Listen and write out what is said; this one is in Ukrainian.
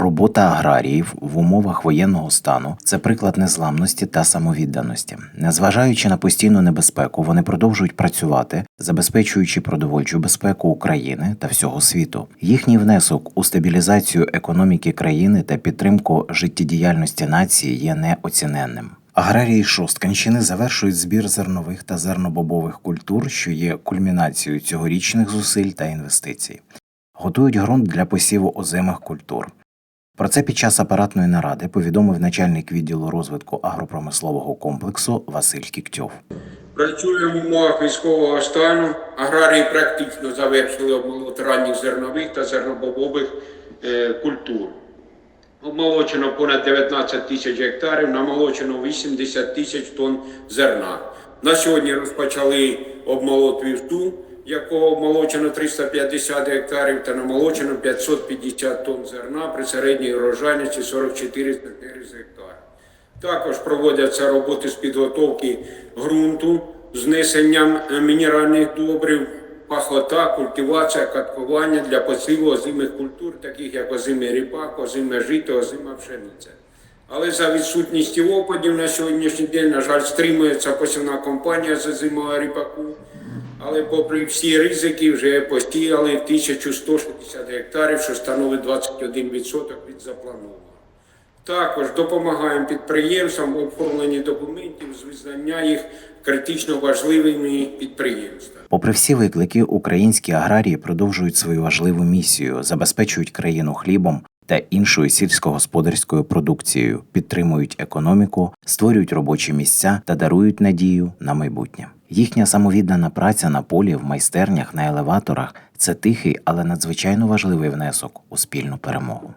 Робота аграріїв в умовах воєнного стану це приклад незламності та самовідданості. Незважаючи на постійну небезпеку, вони продовжують працювати, забезпечуючи продовольчу безпеку України та всього світу. Їхній внесок у стабілізацію економіки країни та підтримку життєдіяльності нації є неоціненним. Аграрії Шостканщини завершують збір зернових та зернобобових культур, що є кульмінацією цьогорічних зусиль та інвестицій. Готують ґрунт для посіву озимих культур. Про це під час апаратної наради повідомив начальник відділу розвитку агропромислового комплексу Василь Кіктьов. Працюємо в умовах військового стану. Аграрії практично завершили обмолот ранніх зернових та зернобобових е, культур. Обмолочено понад 19 тисяч гектарів, намолочено 80 тисяч тонн зерна. На сьогодні розпочали обмолот вівту, якого обмолочено 350 гектарів та намолочено 550 тонн зерна при середній урожайності 44 центнери з гектара. Також проводяться роботи з підготовки ґрунту, знесенням е, мінеральних добрив, пахота, культивація, каткування для посіву озимих культур, таких як озимий ріпак, озиме жито, озима пшениця. Але за відсутністю опадів на сьогоднішній день, на жаль, стримується посівна кампанія з озимого ріпаку. Але попри всі ризики вже посіяли 1160 гектарів, що становить 21% від запланованого. Також допомагаємо підприємствам в оформленні документів з визнання їх критично важливими підприємствами. Попри всі виклики, українські аграрії продовжують свою важливу місію, забезпечують країну хлібом та іншою сільськогосподарською продукцією, підтримують економіку, створюють робочі місця та дарують надію на майбутнє. Їхня самовіддана праця на полі, в майстернях, на елеваторах це тихий, але надзвичайно важливий внесок у спільну перемогу.